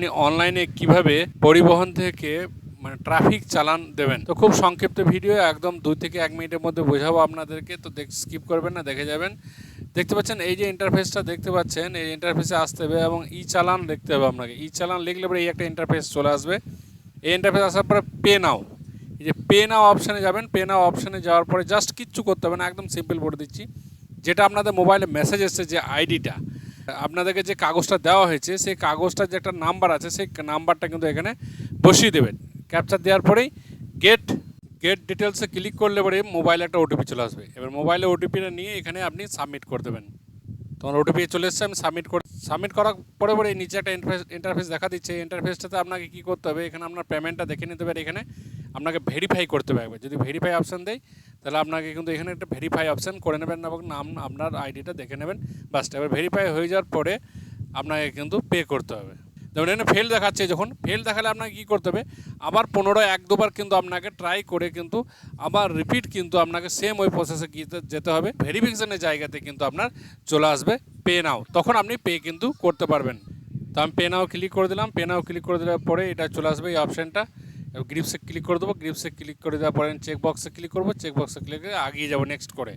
আপনি অনলাইনে কীভাবে পরিবহন থেকে মানে ট্রাফিক চালান দেবেন? তো খুব সংক্ষিপ্ত ভিডিও একদম দুই থেকে এক মিনিটের মধ্যে বোঝাবো আপনাদেরকে। তো দেখ স্কিপ করবেন না, দেখে যাবেন। দেখতে পাচ্ছেন, এই যে ইন্টারফেসটা দেখতে পাচ্ছেন, এই ইন্টারফেসে আসতে হবে এবং ই চালান লিখতে হবে আপনাকে। ই চালান লিখলে পরে এই একটা ইন্টারফেস চলে আসবে। এই ইন্টারফেস আসার পরে পে নাও এই যে পে নাও অপশানে যাবেন পে নাও অপশানে যাওয়ার পরে জাস্ট কিচ্ছু করতে হবে না, একদম সিম্পল বলে দিচ্ছি। যেটা আপনাদের মোবাইলে মেসেজ এসছে যে আইডিটা আপনাদেরকে যে কাগজটা দেওয়া হয়েছে, সেই কাগজটার যে একটা নাম্বার আছে, সেই নাম্বারটা কিন্তু এখানে বসিয়ে দেবেন। ক্যাপচার দেওয়ার পরেই গেট গেট ডিটেলসে ক্লিক করলে পরে মোবাইলে একটা ওটিপি চলে আসবে। এবার মোবাইলে ওটিপিটা নিয়ে এখানে আপনি সাবমিট করে দেবেন। তোমার ওটিপি চলে এসছে, আমি সাবমিট করে সাবমিট করার পরে পরে নিচে একটা ইন্টারফেস ইন্টারফেস দেখা দিচ্ছে। ইন্টারফেসটাতে আপনাকে কী করতে হবে? এখানে আপনার পেমেন্টটা দেখে নিতে আর এখানে আপনাকে ভেরিফাই করতে হবে। যদি ভেরিফাই অপশান দেয়, তাহলে আপনাকে কিন্তু এখানে একটা ভেরিফাই অপশান করে নেবেন এবং নাম, আপনার আইডিটা দেখে নেবেন। বাস এবার ভেরিফাই হয়ে যাওয়ার পরে আপনাকে কিন্তু পে করতে হবে। যেমন এখানে ফেল দেখাচ্ছে যখন। ফেল দেখালে আপনাকে কী করতে হবে? আবার পনেরো এক দুবার কিন্তু আপনাকে ট্রাই করে কিন্তু আবার রিপিট কিন্তু আপনাকে সেম ওই প্রসেসে যেতে হবে। ভেরিফিকেশনের জায়গাতে কিন্তু আপনার চলে আসবে পে নাও তখন আপনি পে কিন্তু করতে পারবেন। তো আমি পে নাও ক্লিক করে দিলাম। পে নাও ক্লিক করে দেওয়ার পরে এটা চলে আসবে এই অপশানটা গ্রিপসে ক্লিক করে দেবো গ্রিপসে ক্লিক করে দেওয়ার পরে চেক বক্সে ক্লিক করব চেক বক্সে ক্লিক করে আগিয়ে যাব নেক্সট করে।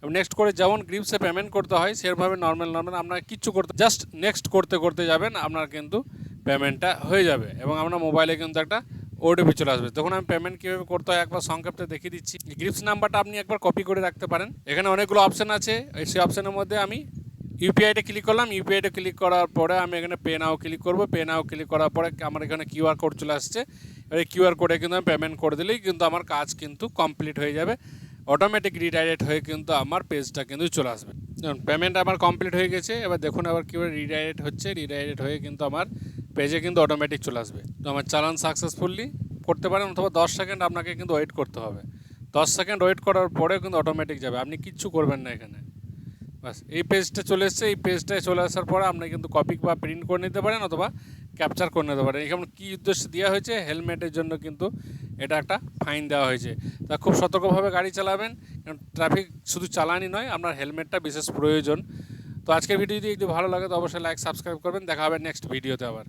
এবং নেক্সট করে যেমন গ্রিপসে পেমেন্ট করতে হয় সেরকমভাবে নর্মাল নর্মাল আপনার কিচ্ছু করতে জাস্ট নেক্সট করতে করতে যাবেন, আপনার কিন্তু পেমেন্টটা হয়ে যাবে এবং আপনার মোবাইলে কিন্তু একটা ওটিপি চলে আসবে। তখন আমি পেমেন্ট কীভাবে করতে হয়, একবার সংক্ষেপে দেখিয়ে দিচ্ছি। গ্রিপস নাম্বারটা আপনি একবার কপি করে রাখতে পারেন। এখানে অনেকগুলো অপশান আছে সেই অপশানের মধ্যে আমি ইউপিআইটা ক্লিক করলাম ইউপিআইটা ক্লিক করার পরে আমি এখানে পে নাও ক্লিক করব পে নাও ক্লিক করার পরে আমার এখানে কিউআর কোড চলে আসছে। এই কিউআর কোডে কিন্তু আমি পেমেন্ট করে দিলেই কিন্তু আমার কাজ কিন্তু কমপ্লিট হয়ে যাবে। অটোমেটিক রিডাইরেক্ট হয়ে কিন্তু আমার পেজটা কিন্তু চলে আসবে। পেমেন্ট আমার কমপ্লিট হয়ে গেছে, এবার দেখুন আবার কীভাবে রিডাইরেক্ট হচ্ছে রিডাইরেক্ট হয়ে কিন্তু আমার পেজে কিন্তু অটোমেটিক চলে আসবে। তো আমার চালান সাকসেসফুলি করতে পারেন, অথবা দশ সেকেন্ড আপনাকে কিন্তু ওয়েট করতে হবে। দশ সেকেন্ড ওয়েট করার পরে কিন্তু অটোমেটিক যাবে, আপনি কিচ্ছু করবেন না এখানে। বাস এই পেজটা চলে এসছে। এই পেজটায় চলে আসার পরে আপনি কিন্তু কপি বা প্রিন্ট করে নিতে পারেন অথবা ক্যাপচার করে নিতে পারেন। এখানে কী উদ্দেশ্যে দেওয়া হয়েছে? হেলমেটের জন্য কিন্তু এটা একটা ফাইন দেওয়া হয়েছে। তা খুব সতর্কভাবে গাড়ি চালাবেন, কারণ ট্রাফিক শুধু চালানই নয়, আপনার হেলমেটটা বিশেষ প্রয়োজন। তো আজকের ভিডিও যদি একটু ভালো লাগে, তো অবশ্যই লাইক সাবস্ক্রাইব করবেন। দেখা হবে নেক্সট ভিডিওতে আবার।